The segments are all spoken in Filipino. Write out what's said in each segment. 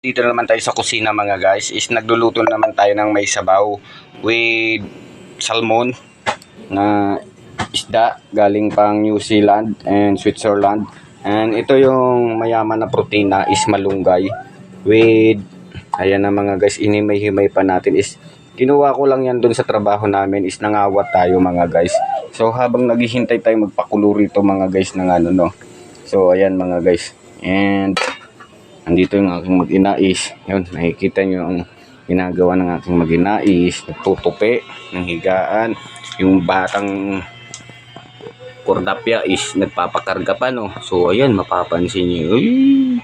Dito naman tayo sa kusina mga guys is nagluluto naman tayo ng may sabaw with salmon na isda galing pang New Zealand and Switzerland. And ito yung mayaman na protina is malunggay with ayan na mga guys inimay-himay pa natin is kinuha ko lang yan dun sa trabaho namin is nangawat tayo mga guys. So habang naghihintay tayo magpakulo rito mga guys ng ano no. So ayan mga guys. And andito yung aking mag-inais. Yun, nakikita nyo ang ginagawa ng aking mag-inais. Nagtutupi ng higaan. Yung batang kordapya is nagpapakarga pa, no? So, ayan, mapapansin nyo. Uy!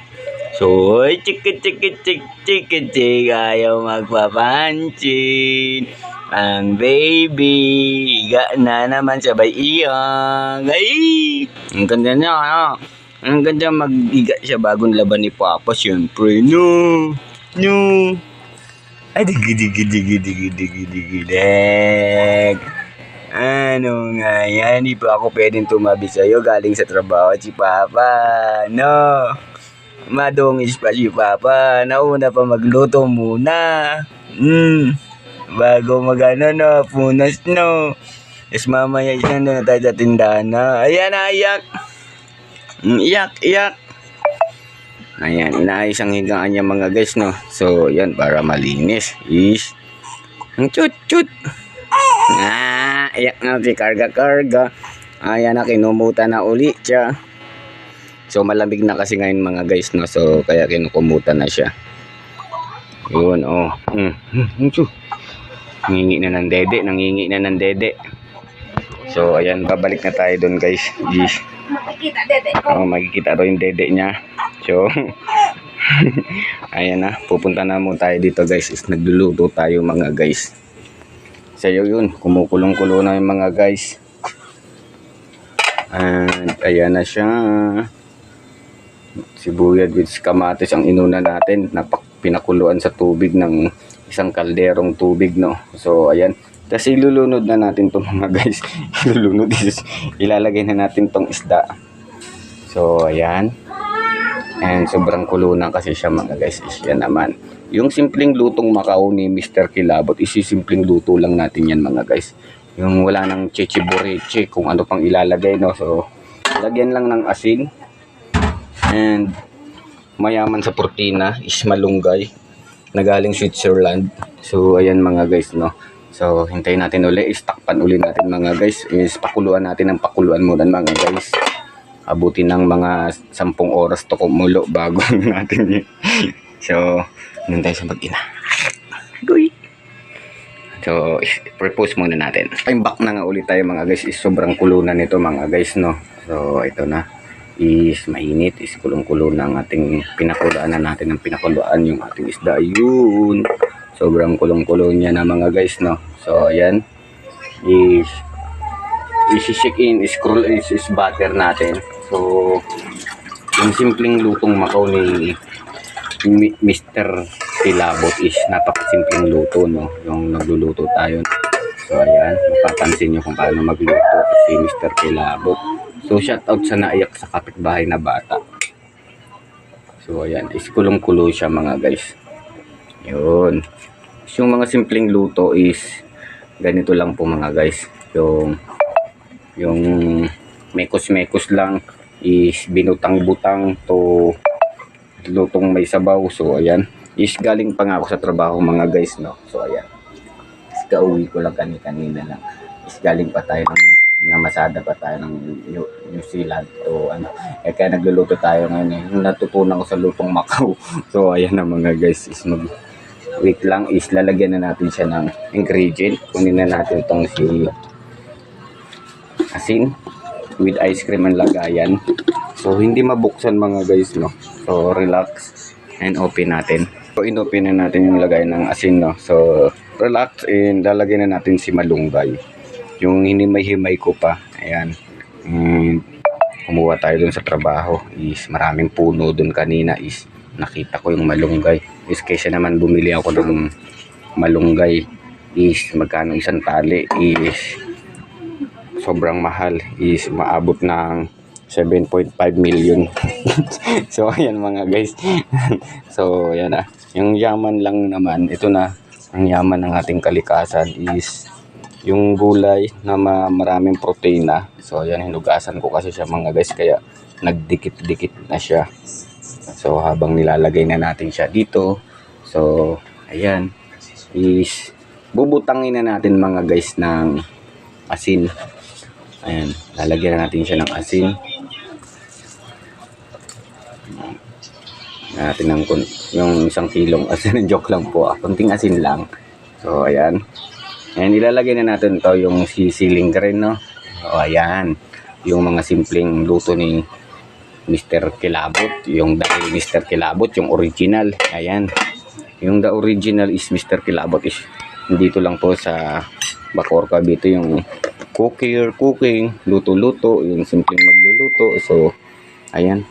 So, ay, chika, chika, chika, chika, chika, ayaw magpapansin. Ang baby, higa na naman sabay iyang. Ay! Ang ganda niya, ano? Ang ganda mag-higa siya bagong laban ni Papa, syempre. No! No! Ay, digi, digi, digi, digi, digi, digi, deg. Ano nga yan? Hindi pa ako pwedeng tumabi sa'yo galing sa trabaho si Papa. No! Madungis pa si Papa. Nauna pa magluto muna. Hmm. Bago magano no, punas no. Tapos mamaya isang na tayo sa tindahan na. Ayan na, iyak. Mm, Iyak, iyak. Ayan, inaayos ang higaan niya mga guys, no? So, yan, para malinis. Is. Ang chut, chut. Ah, iyak na si karga-karga. Ayan na, kinumuta na uli siya. So, malamig na kasi ngayon mga guys, no? So, kaya kinukumuta na siya. Yun, oh. Mm. Mm. Nangingi na ng dede, nangingi na ng dede. So, ayan, babalik na tayo doon guys. Is. Makikita, dede. Oh, makikita ro yung dede niya. So, ayan na, pupunta na mo tayo dito guys. Is nagluluto tayo mga guys. Sa'yo yun, kumukulong-kulo na yung mga guys. And ayan na siya. Sibuyat with kamatis ang inuna natin. Napak pinakuluan sa tubig ng isang kalderong tubig, no? So, ayan. Tapos ilulunod na natin itong mga guys. ilulunod is ilalagay na natin tong isda. So, ayan. And sobrang kulo na kasi siya mga guys. Is yan naman. Yung simpleng lutong Macau ni Mr. Kilabot, isisimpleng luto lang natin yan mga guys. Yung wala nang chichiburichi, kung ano pang ilalagay, no? So, lagyan lang ng asin. And mayaman sa protina is malunggay na galing Switzerland. So, ayan mga guys, no? So, hintayin natin uli. Istakpan uli natin mga guys. Is pakuluan natin ng pakuluan muna mga guys. Abutin ng mga 10 oras to kumulo bago natin yun. so, nun tayo sa mag-ina. Goy! So, propose muna natin. Time back na nga ulit tayo mga guys. Is sobrang kulo na nito mga guys, no? So, ito na. Is mainit. Is kulong-kulo ang ating pinakuluan na natin ng pinakuluan yung ating isda. Yun! Sobrang kulong-kulo niya na mga guys, no? So, ayan. Is isi-shake in, scroll is, is butter natin. So, yung simpleng lutong Macau ni Mr. Tilabot is napakasimpleng luto, no? Yung nagluluto tayo. So, ayan. Mapapansin nyo kung paano magluto si Mr. Tilabot. So, shout out sa naiyak sa kapitbahay na bata. So, ayan. Is kulong-kulo siya mga guys. Yun. So, yung mga simpleng luto is ganito lang po mga guys. Yung yung mekos-mekos lang is binutang-butang to lutong may sabaw. So, ayan. Is galing pa nga ako sa trabaho mga guys, no? So, ayan. Is kauwi ko lang kani-kanina lang. Is galing pa tayo ng namasada pa tayo ng New, New Zealand. So, ano, eh, kaya nagluluto tayo ngayon eh. Natutunan ko sa lutong Macau. So, ayan na mga guys. Is mag, wait lang is lalagyan na natin siya ng ingredient. Kunin na natin itong si asin with ice cream ang lagayan. So, hindi mabuksan mga guys, no? So, relax and open natin. So, inopen na natin yung lagay ng asin, no? So, relax and lalagyan na natin si malunggay. Yung hinimay-himay ko pa. Ayan. And, kumuha tayo dun sa trabaho is maraming puno dun kanina is nakita ko yung malunggay. Is kaysa naman bumili ako ng malunggay is magkano isang tali is sobrang mahal is maabot ng 7.5 million. so, ayan mga guys. so, ayan na. Yung yaman lang naman, ito na. Ang yaman ng ating kalikasan is yung gulay na ma- maraming proteina. So, ayan, hinugasan ko kasi siya mga guys. Kaya, nagdikit-dikit na siya. So, habang nilalagay na natin siya dito. So, ayan. Is, bubutangin na natin mga guys ng asin. Ayan, lalagyan na natin siya ng asin. natin ng yung isang kilong asin. Joke lang po. Ah. Kunting asin lang. So, ayan. Ayan, ilalagay na natin to yung sisiling rin, no? O, ayan. Yung mga simpleng luto ni Mr. Kilabot. Yung dahil Mr. Kilabot, yung original. Ayan. Yung the original is Mr. Kilabot is dito lang po sa Bacor Cavite yung cooker, cooking, luto-luto, yung simpleng magluluto. So, ayan.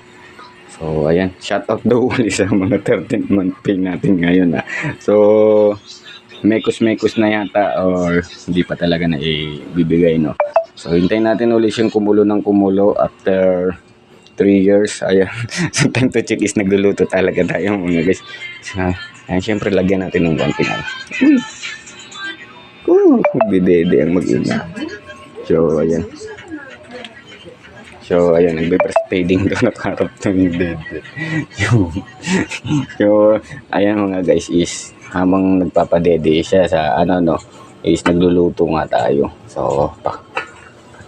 So, ayan. Shout out daw ulit sa mga 13 month pay natin ngayon. Ah. So, mekos-mekos na yata or hindi pa talaga na ibibigay, no? So, hintayin natin ulit siyang kumulo ng kumulo after 3 years. Ayan. so, time to check is nagluluto talaga tayo mga guys. So, ayan, syempre lagyan natin ng konting ano. Uy! Uh, bidede ang mag-ina. So, ayan. So, ayan, nagbe-breastfeeding doon at harap ng dede. Yung, so, ayan mga guys is habang nagpapadede siya sa ano no is nagluluto nga tayo. So, pa,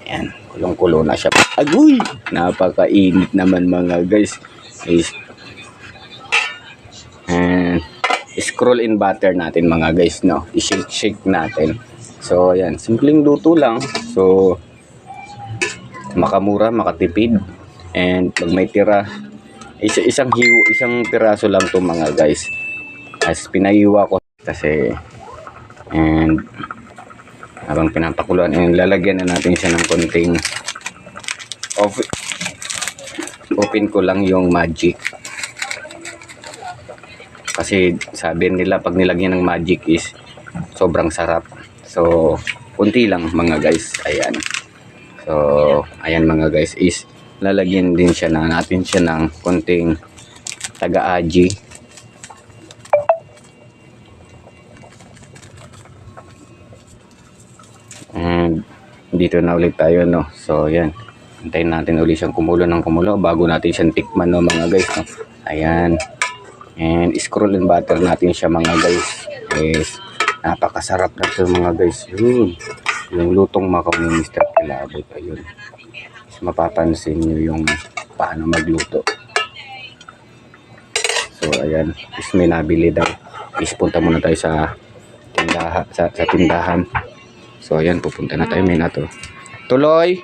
ayan, kulong-kulo na siya. Agoy! Napakainit naman mga guys. Is, and, scroll in butter natin mga guys, no? I-shake-shake natin. So, ayan, simpleng luto lang. So, makamura, makatipid. And pag may tira, isa, isang hiwa, isang piraso lang to mga guys. As pinaiwa ko. Kasi and habang pinapakuluan and lalagyan na natin siya ng konting of open ko lang yung magic. Kasi sabi nila pag nilagyan ng magic is sobrang sarap. So kunti lang mga guys. Ayan. So ayan mga guys is lalagyan din siya na natin siya ng konting taga-aji and dito na ulit tayo no? So ayan Hintayin natin ulit siyang kumulo ng kumulo bago natin siyang tikman no mga guys no? ayan. And scroll and butter natin siya mga guys. Is napakasarap na ito mga guys. Yun. Yung lutong makaw ni Mr. Kilabot ayun. Is mapapansin nyo yung paano magluto. So ayan. Is may nabili daw. Is punta muna tayo sa tindahan sa, sa tindahan so ayan pupunta na tayo may na to tuloy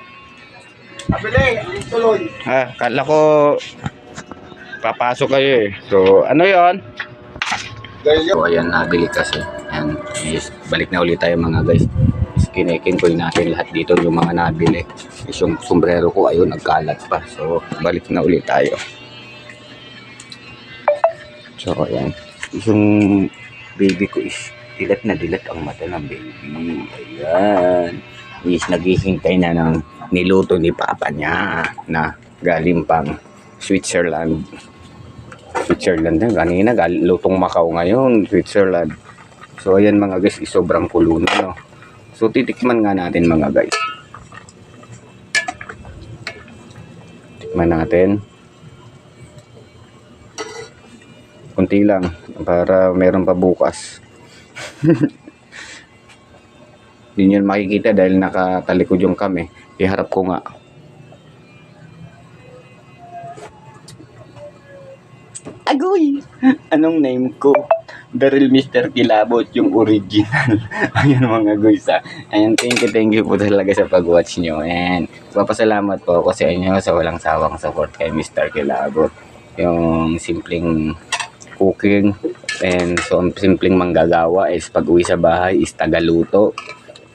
Pabili, tuloy. Ah, kala ko papasok kayo eh. So, ano yon? So, ayan, nabili kasi. Ayan, yes, balik na ulit tayo mga guys. Ko natin lahat dito yung mga nabili. Is yung sombrero ko, ayun, nagkalat pa. So, balik na ulit tayo. So, ayan. Yung baby ko is dilat na dilat ang mata ng baby. Ayan. Is naghihintay na ng niluto ni papa niya na galing pang Switzerland. Switzerland na kanina gal- lutong Macau ngayon Switzerland so ayan mga guys is sobrang kulo no so titikman nga natin mga guys tikman natin kunti lang para meron pa bukas hindi nyo makikita dahil nakatalikod yung kami iharap ko nga Agoy! Anong name ko? Daryl Mr. Kilabot, yung original. Ayun mga guys ah. Ayan, thank you, thank you po talaga sa pag-watch nyo. And papasalamat po ako sa inyo sa walang sawang support kay Mr. Kilabot. Yung simpleng cooking and so ang simpleng manggagawa is pag uwi sa bahay is tagaluto,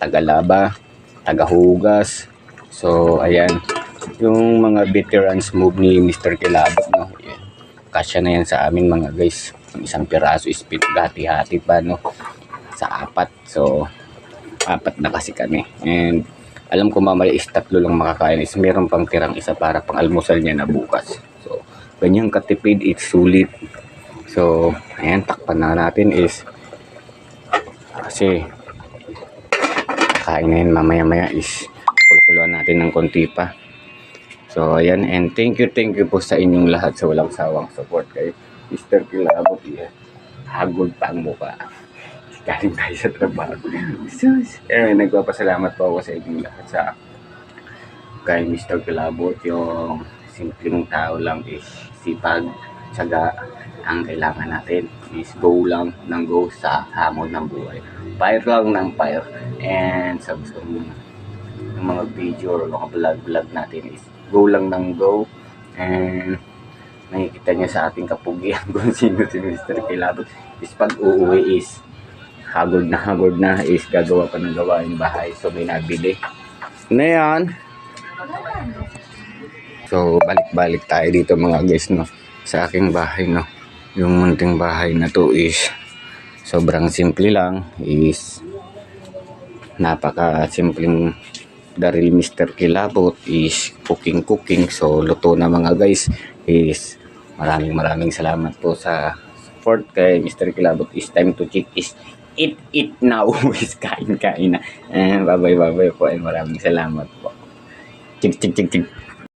tagalaba, tagahugas. So, ayan. Yung mga veterans move ni Mr. Kilabot, no? Yan kasya na yan sa amin mga guys Yung isang piraso is hati-hati pa no sa apat so apat na kasi kami and alam ko mamaya is tatlo lang makakain is meron pang tirang isa para pang almusal niya na bukas. So, ganyan katipid, it's sulit. So, ayan, takpan na natin is kasi kain na yun mamaya-maya is kulkuluan natin ng konti pa. So, ayan, and thank you, thank you po sa inyong lahat sa walang sawang support kay Mr. Kilabot. Yeah. Hagod pa ang mukha. Galing tayo sa trabaho. Sus! Eh, nagpapasalamat po ako sa inyong lahat sa kay Mr. Kilabot. Yung simpleng tao lang is sipag, tsaga. Ang kailangan natin is go lang ng go sa hamon ng buhay. Fire lang ng fire. And sa gusto mo ng mga video or mga vlog-vlog natin is go lang ng go. And nakikita niya sa ating kapugian kung sino si Mr. Kilabot. Is pag uuwi is hagod na hagod na is gagawa pa ng gawain bahay. So may nabili. Na yan. So balik-balik tayo dito mga guys no. Sa aking bahay no. Yung munting bahay na to is sobrang simple lang is napaka simpleng daril Mr. Kilabot is cooking cooking so luto na mga guys is maraming maraming salamat po sa support kay Mr. Kilabot is time to check is eat eat now is kain kain na eh, bye bye po and maraming salamat po chik chik chik chik